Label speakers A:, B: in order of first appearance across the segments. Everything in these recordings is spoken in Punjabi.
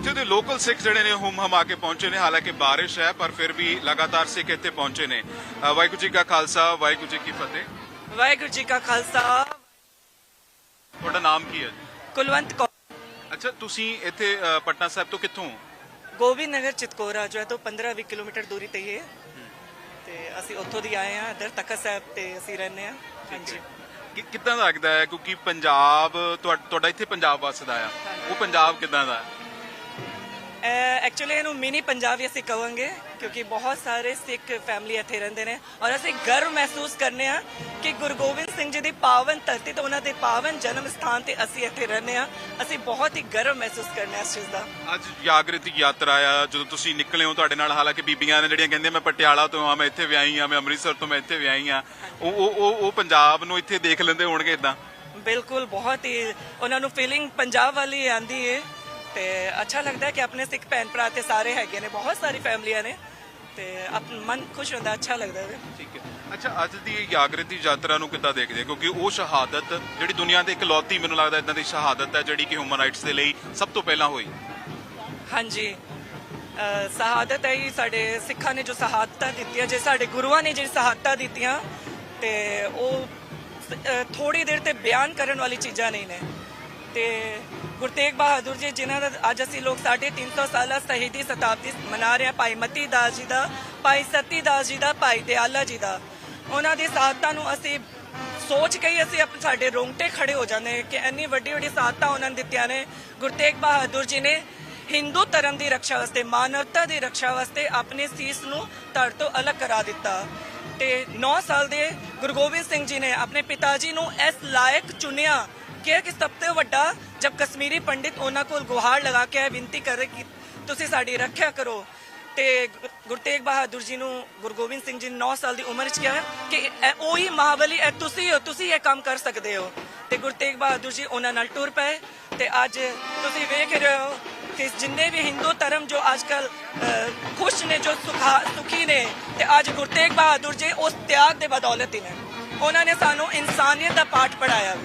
A: ਬਿਲਕੁਲ ਸਿੱਖ ਜਿਹੜੇ ਨੇ ਹੁਮ ਹਮਾ ਕੇ ਪਹੁੰਚੇ ਨੇ। ਹਾਲਾਂਕਿ ਬਾਰਿਸ਼ ਹੈ ਪਰ ਫਿਰ ਵੀ ਲਗਾਤਾਰ ਸਿੱਖ ਇੱਥੇ ਪਹੁੰਚੇ ਨੇ। ਵਾਹਿਗੁਰੂ ਜੀ ਕਾ ਖਾਲਸਾ ਵਾਹਿਗੁਰੂ ਜੀ ਕੀ ਫਤਿਹ।
B: ਵਾਹਿਗੁਰੂ ਜੀ ਕਾ ਖਾਲਸਾ।
A: ਤੁਹਾਡਾ ਨਾਮ ਕੀ ਹੈ
B: ਕੁਲਵੰਤ ਕੌਰ।
A: ਅੱਛਾ ਤੁਸੀਂ ਇੱਥੇ ਪਟਨਾ ਸਾਹਿਬ ਤੋਂ ਕਿੱਥੋਂ?
B: ਗੋਬਿੰਦ ਨਗਰ ਚਿਤਕੋਰਾ ਜੋ ਹੈ ਤੋਂ 15-20 ਕਿਲੋਮੀਟਰ ਦੂਰੀ ਤੇ ਹੀ ਹੈ। ਤੇ ਅਸੀਂ ਉੱਥੋਂ ਦੀ ਆਏ ਹਾਂ ਇੱਧਰ ਤਖਤ ਸਾਹਿਬ ਤੇ ਅਸੀਂ ਰਹਿੰਦੇ ਹਾਂ। ਹਾਂਜੀ।
A: ਕਿ ਕਿੱਦਾਂ ਦਾ ਲੱਗਦਾ ਹੈ? ਕਿਉਂਕਿ ਪੰਜਾਬ ਤੁਹਾ- ਤੁਹਾਡਾ ਇੱਥੇ ਪੰਜਾਬ ਵਸਦਾ ਆ। ਉਹ ਪੰਜਾਬ ਕਿੱਦਾਂ ਦਾ ਹੈ?
B: ਐਕਚੁਅਲੀ ਇਹਨੂੰ ਮਿਨੀ ਪੰਜਾਬ ਹੀ ਅਸੀਂ ਕਹਾਂਗੇ ਕਿਉਂਕਿ ਬਹੁਤ ਸਾਰੇ ਸਿੱਖ ਫੈਮਿਲੀ ਇੱਥੇ ਰਹਿੰਦੇ ਨੇ। ਔਰ ਅਸੀਂ ਗਰਵ ਮਹਿਸੂਸ ਕਰਨੇ ਆ ਕਿ ਗੁਰੂ ਗੋਬਿੰਦ ਸਿੰਘ ਜੀ ਦੀ ਪਾਵਨ ਧਰਤੀ ਤੇ ਉਹਨਾਂ ਦੇ ਪਾਵਨ ਜਨਮ ਸਥਾਨ ਤੇ ਅਸੀਂ ਇੱਥੇ ਰਹਿੰਦੇ ਆ। ਅਸੀਂ ਬਹੁਤ ਹੀ ਗਰਵ ਮਹਿਸੂਸ ਕਰਨੇ ਆ ਇਸ ਚੀਜ਼ ਦਾ।
A: ਅੱਜ ਜਾਗਰਤੀ ਯਾਤਰਾ ਆ ਜਦੋਂ ਤੁਸੀਂ ਨਿਕਲੇ ਹੋ ਤੁਹਾਡੇ ਨਾਲ ਹਾਲਾਂਕਿ ਬੀਬੀਆਂ ਨੇ ਜਿਹੜੀਆਂ ਕਹਿੰਦੇ ਮੈਂ ਪਟਿਆਲਾ ਤੋਂ ਆ ਮੈਂ ਇੱਥੇ ਵਿਆਹੀ ਆ ਮੈਂ ਅੰਮ੍ਰਿਤਸਰ ਤੋਂ ਮੈਂ ਇੱਥੇ ਵਿਆਹੀ ਆ। ਉਹ ਉਹ ਉਹ- ਪੰਜਾਬ ਨੂੰ ਇੱਥੇ ਦੇਖ ਲੈਂਦੇ ਹੋਣਗੇ ਇਦਾਂ
B: ਬਿਲਕੁਲ ਬਹੁਤ ਹੀ ਉਹਨਾਂ ਨੂੰ ਫੀਲਿੰਗ ਪੰਜਾਬ ਵਾਲੀ ਆਂਦੀ ਹੈ ਤੇ ਅੱਛਾ ਲੱਗਦਾ ਹੈ ਕਿ ਆਪਣੇ ਸਿੱਖ ਭੈਣ ਭਰਾ ਤੇ ਸਾਰੇ ਹੈਗੇ ਨੇ ਬਹੁਤ ਸਾਰੀ ਫੈਮਲੀਆਂ ਨੇ ਤੇ ਆਪਣਾ ਮਨ ਖੁਸ਼ ਹੁੰਦਾ ਅੱਛਾ ਲੱਗਦਾ ਹੈ।
A: ਠੀਕ ਹੈ। ਅੱਛਾ ਅੱਜ ਦੀ ਇਹ ਜਾਗਰਤੀ ਯਾਤਰਾ ਨੂੰ ਕਿੱਦਾਂ ਦੇਖਦੇ ਹੋ? ਕਿਉਂਕਿ ਉਹ ਸ਼ਹਾਦਤ ਜਿਹੜੀ ਦੁਨੀਆ ਦੇ ਇਕਲੌਤੀ ਮੈਨੂੰ ਲੱਗਦਾ ਇਦਾਂ ਦੀ ਸ਼ਹਾਦਤ ਹੈ ਜਿਹੜੀ ਕਿ ਹਿਊਮਨ ਰਾਈਟਸ ਦੇ ਲਈ ਸਭ ਤੋਂ ਪਹਿਲਾਂ ਹੋਈ।
B: ਹਾਂਜੀ। ਸ਼ਹਾਦਤ ਹੈ ਹੀ ਸਾਡੇ ਸਿੱਖਾਂ ਨੇ ਜੋ ਸ਼ਹਾਦਤਾਂ ਦਿੱਤੀਆਂ ਜੇ ਸਾਡੇ ਗੁਰੂਆਂ ਨੇ ਜਿਹੜੀ ਸ਼ਹਾਦਤਾਂ ਦਿੱਤੀਆਂ ਤੇ ਉਹ ਥੋੜੀ ਦੇਰ ਤੇ ਬਿਆਨ ਕਰਨ ਵਾਲੀ ਚੀਜ਼ਾਂ ਨਹੀਂ ਨੇ। ਤੇ ਗੁਰੂ ਤੇਗ ਬਹਾਦਰ ਜੀ, ਜਿਨ੍ਹਾਂ ਦਾ ਅੱਜ ਅਸੀਂ ਲੋਕ 350 ਸਾਲਾ ਸ਼ਹੀਦੀ ਸ਼ਤਾਬਦੀ ਮਨਾ ਰਹੇ ਹਾਂ, ਭਾਈ ਮਤੀ ਦਾਸ ਜੀ ਦਾ, ਭਾਈ ਸਤੀ ਦਾਸ ਜੀ ਦਾ, ਭਾਈ ਦਿਆਲਾ ਜੀ ਦਾ। ਉਹਨਾਂ ਦੀ ਸ਼ਹਾਦਤਾਂ ਨੂੰ ਅਸੀਂ ਸੋਚ ਕੇ ਹੀ ਅਸੀਂ ਆਪਣੇ ਸਾਡੇ ਰੋਂਗਟੇ ਖੜੇ ਹੋ ਜਾਂਦੇ ਕਿ ਇੰਨੀ ਵੱਡੀ ਵੱਡੀ ਸ਼ਹਾਦਤਾਂ ਉਹਨਾਂ ਨੇ ਦਿੱਤੀਆਂ ਨੇ। ਗੁਰੂ ਤੇਗ ਬਹਾਦਰ ਜੀ ਨੇ ਹਿੰਦੂ ਧਰਮ ਦੀ ਰੱਖਿਆ ਵਾਸਤੇ, ਮਾਨਵਤਾ ਦੀ ਰੱਖਿਆ ਵਾਸਤੇ ਆਪਣੇ ਸੀਸ ਨੂੰ ਧੜ ਤੋਂ ਅਲੱਗ ਕਰਾ ਦਿੱਤਾ। ਤੇ 9 ਸਾਲ ਦੇ ਗੁਰੂ ਗੋਬਿੰਦ ਸਿੰਘ ਜੀ ਨੇ ਆਪਣੇ ਪਿਤਾ ਜੀ ਨੂੰ ਇਸ ਲਾਇਕ ਚੁਣਿਆ ਕਿ ਕਿ ਸਭ ਤੋਂ ਵੱਡਾ ਜਦ ਕਸ਼ਮੀਰੀ ਪੰਡਿਤ ਉਹਨਾਂ ਕੋਲ ਗੁਹਾਰ ਲਗਾ ਕੇ ਇਹ ਬੇਨਤੀ ਰਹੇ ਕਿ ਤੁਸੀਂ ਸਾਡੀ ਰੱਖਿਆ ਕਰੋ। ਤੇ ਗੁਰੂ ਤੇਗ ਬਹਾਦਰ ਜੀ ਨੂੰ, ਗੁਰੂ ਗੋਬਿੰਦ ਸਿੰਘ ਜੀ ਨੇ 9 ਸਾਲ ਦੀ ਉਮਰ 'ਚ ਕਿਹਾ ਕਿ ਉਹੀ ਮਹਾਬਲੀ, ਇਹ ਤੁਸੀਂ ਹੋ, ਤੁਸੀਂ ਇਹ ਕੰਮ ਕਰ ਸਕਦੇ ਹੋ। ਤੇ ਗੁਰੂ ਤੇਗ ਬਹਾਦਰ ਜੀ ਉਹਨਾਂ ਨਾਲ ਟੁਰ ਪਏ ਤੇ ਅੱਜ ਤੁਸੀਂ ਵੇਖ ਰਹੇ ਹੋ ਕਿ ਜਿੰਨੇ ਵੀ ਹਿੰਦੂ ਧਰਮ ਜੋ ਅੱਜਕੱਲ ਖੁਸ਼ ਨੇ, ਜੋ ਸੁਖਾ, ਸੁਖੀ ਨੇ, ਤੇ ਅੱਜ ਗੁਰੂ ਤੇਗ ਬਹਾਦਰ ਜੀ ਉਸ ਤਿਆਗ ਦੇ ਬਦੌਲਤ ਹੀ ਨੇ। ਉਹਨਾਂ ਨੇ ਸਾਨੂੰ ਇਨਸਾਨੀਅਤ ਦਾ ਪਾਠ ਪੜਾਇਆ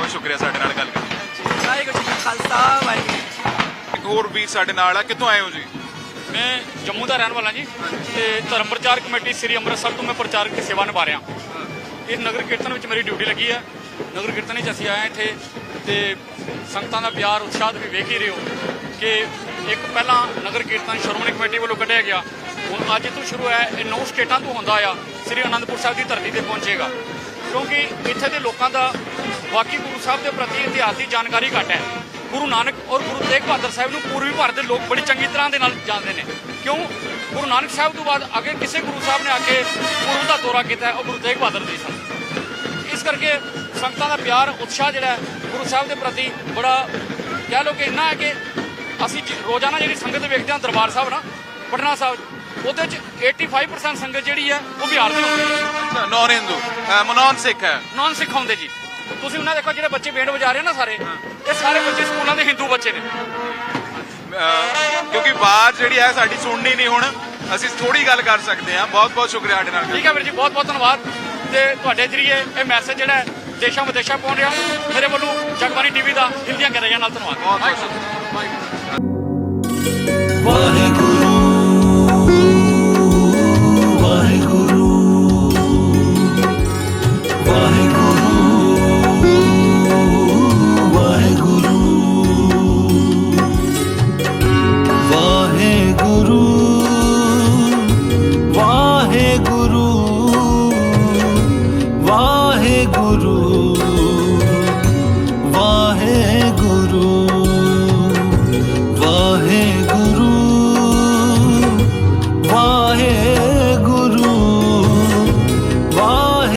A: ਬਹੁਤ ਸ਼ੁਕਰੀਆ ਸਾਡੇ ਨਾਲ ਗੱਲ ਕਰਨ
B: ਵਾਹਿਗੁਰੂ ਜੀ ਕਾ ਖਾਲਸਾ ਵਾਹਿਗੁਰੂ ਜੀ ਕੀ ਫਤਿਹ।
A: ਇੱਕ ਹੋਰ ਵੀਰ ਸਾਡੇ ਨਾਲ ਆ ਕਿੱਥੋਂ ਆਏ ਹੋ ਜੀ?
C: ਮੈਂ ਜੰਮੂ ਦਾ ਰਹਿਣ ਵਾਲਾ ਜੀ ਤੇ ਧਰਮ ਪ੍ਰਚਾਰ ਕਮੇਟੀ ਸ੍ਰੀ ਅੰਮ੍ਰਿਤਸਰ ਤੋਂ ਮੈਂ ਪ੍ਰਚਾਰਕ ਦੀ ਸੇਵਾ ਨਿਭਾ ਰਿਹਾ। ਇਹ ਨਗਰ ਕੀਰਤਨ ਵਿੱਚ ਮੇਰੀ ਡਿਊਟੀ ਲੱਗੀ ਹੈ ਨਗਰ ਕੀਰਤਨ ਵਿੱਚ ਅਸੀਂ ਆਏ ਹਾਂ ਇੱਥੇ ਤੇ ਸੰਗਤਾਂ ਦਾ ਪਿਆਰ ਉਤਸ਼ਾਹ ਵੀ ਵੇਖ ਹੀ ਰਹੇ ਹੋ ਕਿ ਇੱਕ ਪਹਿਲਾਂ ਨਗਰ ਕੀਰਤਨ ਸ਼੍ਰੋਮਣੀ ਕਮੇਟੀ ਵੱਲੋਂ ਕੱਢਿਆ ਗਿਆ। ਹੁਣ ਅੱਜ ਤੋਂ ਸ਼ੁਰੂ ਹੈ ਇਹ ਨੌ ਸਟੇਟਾਂ ਤੋਂ ਹੁੰਦਾ ਆ। ਸ੍ਰੀ ਅਨੰਦਪੁਰ ਸਾਹਿਬ ਦੀ ਧਰਤੀ ਤੇ ਪਹੁੰਚੇਗਾ। ਕਿਉਂਕਿ ਇੱਥੇ ਦੇ ਲੋਕਾਂ ਦਾ ਬਾਕੀ ਗੁਰੂ ਸਾਹਿਬ ਦੇ ਪ੍ਰਤੀ ਇਤਿਹਾਸ ਦੀ ਜਾਣਕਾਰੀ ਘੱਟ ਹੈ। ਗੁਰੂ ਨਾਨਕ ਔਰ ਗੁਰੂ ਤੇਗ ਬਹਾਦਰ ਸਾਹਿਬ ਨੂੰ ਪੂਰਬੀ ਭਾਰਤ ਦੇ ਲੋਕ ਬੜੀ ਚੰਗੀ ਤਰ੍ਹਾਂ ਦੇ ਨਾਲ ਜਾਣਦੇ ਨੇ। ਕਿਉਂ? ਗੁਰੂ ਨਾਨਕ ਸਾਹਿਬ ਤੋਂ ਬਾਅਦ ਅਗੇ ਕਿਸੇ ਗੁਰੂ ਸਾਹਿਬ ਨੇ ਆ ਕੇ ਗੁਰੂ ਦਾ ਦੌਰਾ ਕੀਤਾ ਉਹ ਗੁਰੂ ਤੇਗ ਬਹਾਦਰ ਜੀ ਸਨ। ਇਸ ਕਰਕੇ ਸੰਗਤਾਂ ਦਾ ਪਿਆਰ ਉਤਸ਼ਾਹ ਜਿਹੜਾ ਗੁਰੂ ਸਾਹਿਬ ਦੇ ਪ੍ਰਤੀ ਬੜਾ ਕਹਿ ਲਓ ਕਿ ਇੰਨਾ ਹੈ ਕਿ ਅਸੀਂ ਰੋਜ਼ਾਨਾ ਜਿਹੜੀ ਸੰਗਤ ਵੇਖਦੇ ਹਾਂ ਦਰਬਾਰ ਸਾਹਿਬ ਨਾ ਪਟਨਾ ਸਾਹਿਬ ਉਹਦੇ ਚ 85% ਸੰਗਤ ਜਿਹੜੀ ਹੈ ਉਹ ਬਿਹਾਰ ਦੀ ਹੁੰਦੀ ਹੈ
A: ਨਾਨ ਹਿੰਦੂ। ਮਨੋਨ ਸਿੱਖ ਹੈ।
C: ਨਾਨ ਸਿੱਖ ਹੁੰਦੇ ਜੀ। ਤੁਸੀਂ ਉਹਨਾਂ ਦੇਖੋ ਜਿਹੜੇ ਬੱਚੇ ਬੇਂਡ ਵਜਾ ਰਹੇ ਨਾ ਸਾਰੇ ਇਹ ਸਾਰੇ ਬੱਚੇ ਸਕੂਲਾਂ ਦੇ ਹਿੰਦੂ ਬੱਚੇ ਨੇ।
A: ਕਿਉਂਕਿ ਬਾਤ ਜਿਹੜੀ ਹੈ ਸਾਡੀ ਸੁਣਨੀ ਨਹੀਂ ਹੁਣ ਅਸੀਂ ਥੋੜੀ ਗੱਲ ਕਰ ਸਕਦੇ ਹਾਂ। ਬਹੁਤ ਬਹੁਤ ਸ਼ੁਕਰੀਆ ਤੁਹਾਡੇ ਨਾਲ।
C: ਠੀਕ ਹੈ ਵੀਰ ਜੀ ਬਹੁਤ ਬਹੁਤ ਧੰਨਵਾਦ। ਤੇ ਤੁਹਾਡੇ ਜਰੀਏ ਇਹ ਮੈਸੇਜ ਜਿਹੜਾ ਦੇਸ਼ਾਂ ਵਿਦੇਸ਼ਾਂ ਪਹੁੰਚ ਰਿਹਾ। ਮੇਰੇ ਵੱਲੋਂ ਜਗਬਾਣੀ ਟੀਵੀ ਦਾ ਹਿੰਦੀਆਂ ਗਰੇਜਾਂ ਨਾਲ ਧੰਨਵਾਦ।
A: ਬਹੁਤ ਬਹੁਤ